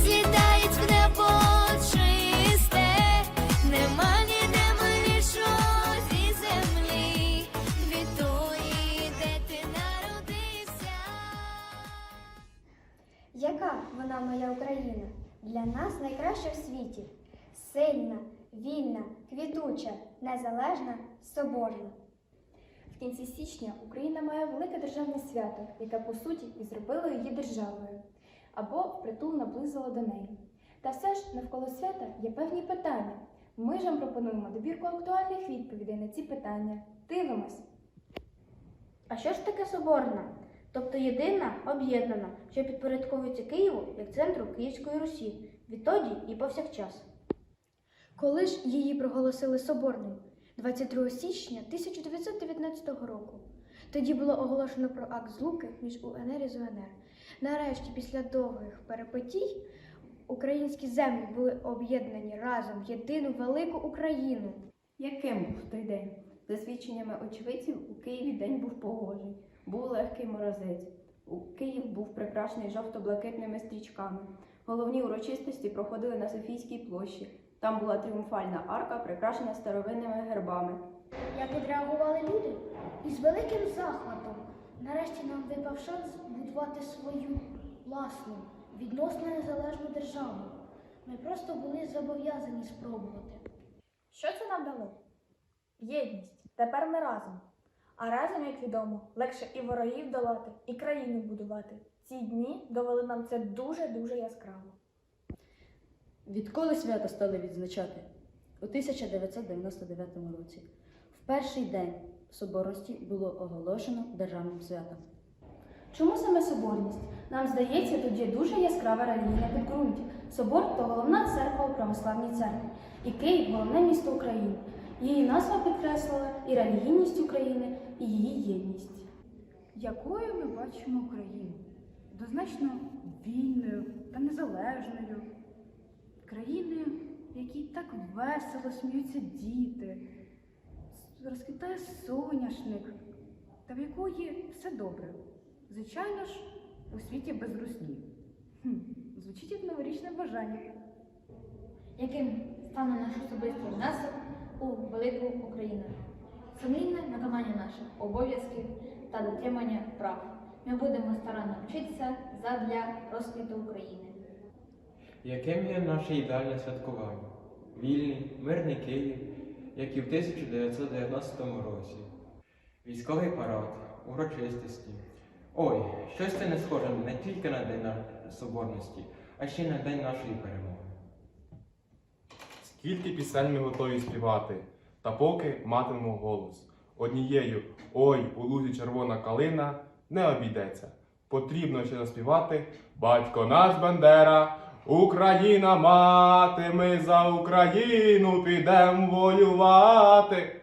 злітають в небо чисте, нема ніде милішого зі народився. Яка вона, моя Україна, для нас найкраща в світі, сильна, вільна, квітуча, незалежна, соборна. В кінці січня Україна має велике державне свято, яке по суті і зробило її державою або впритул наблизило до неї. Та все ж навколо свята є певні питання. Ми ж вам пропонуємо добірку актуальних відповідей на ці питання. Дивимось! А що ж таке соборна? Тобто єдина, об'єднана, що підпорядковується Києву як центру Київської Русі, відтоді і повсякчас. Коли ж її проголосили соборною? 22 січня 1919 року. Тоді було оголошено про акт злуки між УНР і ЗУНР. Нарешті, після довгих перепитій, українські землі були об'єднані разом в єдину велику Україну. Яким був той день? За свідченнями очевидців, у Києві день був погожий, був легкий морозець. У Київ був прикрашений жовто-блакитними стрічками. Головні урочистості проходили на Софійській площі. Там була тріумфальна арка, прикрашена старовинними гербами. Як відреагували люди? Із великим захватом. Нарешті нам випав шанс будувати свою власну, відносно незалежну державу. Ми просто були зобов'язані спробувати. Що це нам дало? Єдність. Тепер ми разом. А разом, як відомо, легше і ворогів долати, і країну будувати. Ці дні довели нам це дуже-дуже яскраво. Відколи свято стали відзначати? У 1999 році. В перший день соборності було оголошено державним святом. Чому саме соборність? Нам здається, є дуже яскраве релігійне підґрунтя. Собор то головна церква у православній церкві. І Київ головне місто України. Її назва підкреслила і релігійність України, і її єдність. Якою ми бачимо Україну? Дозначно вільною та незалежною. Країною, в якій так весело сміються діти, розквітає соняшник, та в якої все добре. Звичайно ж, у світі без русні. Хм, звучить як новорічне бажання. Яким стане наш особистий внесок у велику Україну? Сумлінне виконання наших обов'язків та дотримання прав. Ми будемо старанно вчитися задля розквіту України. Яким є наше ідеальне святкування? Вільний, мирний Київ, як і в 1919 році. Військовий парад, урочистості. Ой, щось це не схоже не тільки на День Соборності, а ще й на День нашої перемоги. Скільки пісень ми готові співати, та поки матимемо голос. Однією Ой, у лузі червона калина не обійдеться. Потрібно ще заспівати Батько наш Бандера, Україна мати, ми за Україну підем воювати.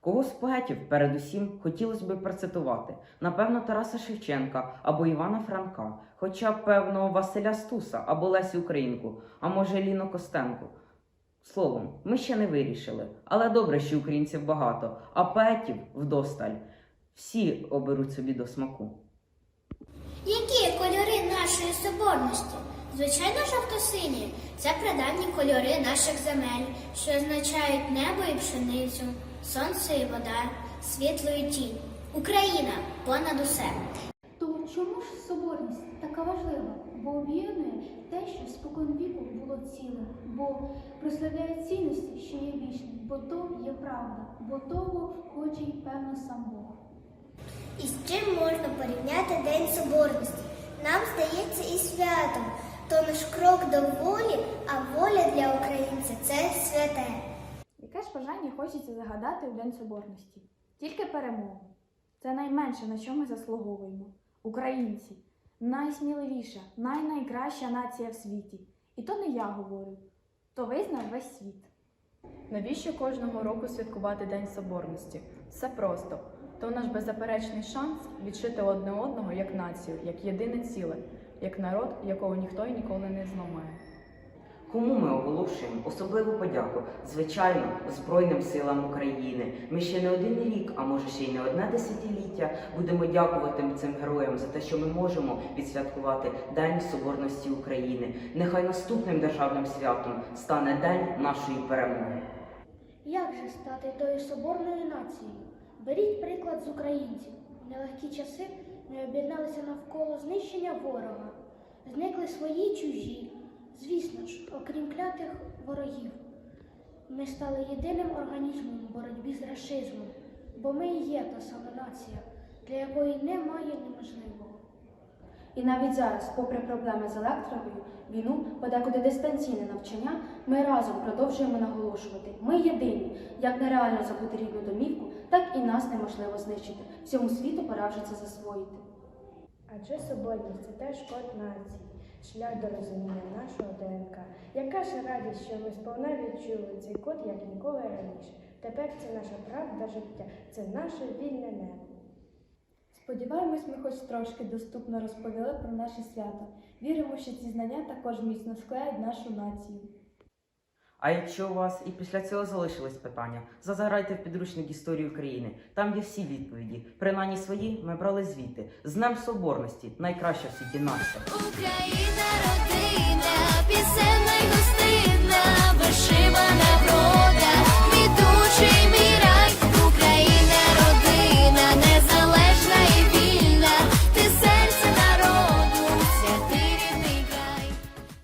Кого з поетів передусім хотілося б процитувати? Напевно, Тараса Шевченка або Івана Франка, хоча б певно Василя Стуса або Лесі Українку, а може Ліну Костенко. Словом, ми ще не вирішили, але добре, що українців багато, а поетів вдосталь. Всі оберуть собі до смаку. Які кольори нашої соборності? Звичайно, жовто-сині. Це прадавні кольори наших земель, що означають небо і пшеницю, сонце і вода, світло і тінь. Україна понад усе. То чому ж соборність така важлива? Бо об'єднує те, що спокон віку було цілим, бо прославляє цінності, що є вічні, бо то є правда, бо того хоче й певно сам Бог. І з чим можна порівняти День Соборності? Нам здається і святом. То наш крок до волі, а воля для українця це святе. Яке ж бажання хочеться загадати у День Соборності? Тільки перемогу. Це найменше, на що ми заслуговуємо. Українці найсміливіша, найнайкраща нація в світі. І то не я говорю, то визнав весь світ. Навіщо кожного року святкувати День Соборності? Все просто. То наш беззаперечний шанс відшити одне одного як націю, як єдине ціле, як народ, якого ніхто і ніколи не зламає. Кому ми оголошуємо особливу подяку? Звичайно, Збройним силам України. Ми ще не один рік, а може ще й не одне десятиліття будемо дякувати цим героям за те, що ми можемо відсвяткувати День Соборності України. Нехай наступним державним святом стане День нашої перемоги. Як же стати тою соборною нацією? Беріть приклад з українців. Нелегкі часи ми об'єдналися навколо знищення ворога. Зникли свої чужі, Звісно ж, окрім клятих ворогів, ми стали єдиним організмом у боротьбі з расизмом, бо ми і є та сама нація, для якої немає неможливого. І навіть зараз, попри проблеми з електровою, війну, подекуди дистанційне навчання, ми разом продовжуємо наголошувати. Ми єдині. Як нереально забути рідну домівку, так нас неможливо знищити. Всьому світу пора вже це засвоїти. Адже соборність це теж код нації, шлях до розуміння нашого ДНК. Яка ж радість, що ми сповна відчули цей код як ніколи раніше. Тепер це наша правда життя, це наше вільне небо. Сподіваємось, ми хоч трошки доступно розповіли про наше свято. Віримо, що ці знання також міцно склеять нашу націю. А якщо у вас і після цього залишились питання, зазирайте в підручник історії України. Там є всі відповіді. Принаймні свої ми брали звідти. З Днем Соборності, найкраща в світі нація. Україна родина, пісенна й гостинна.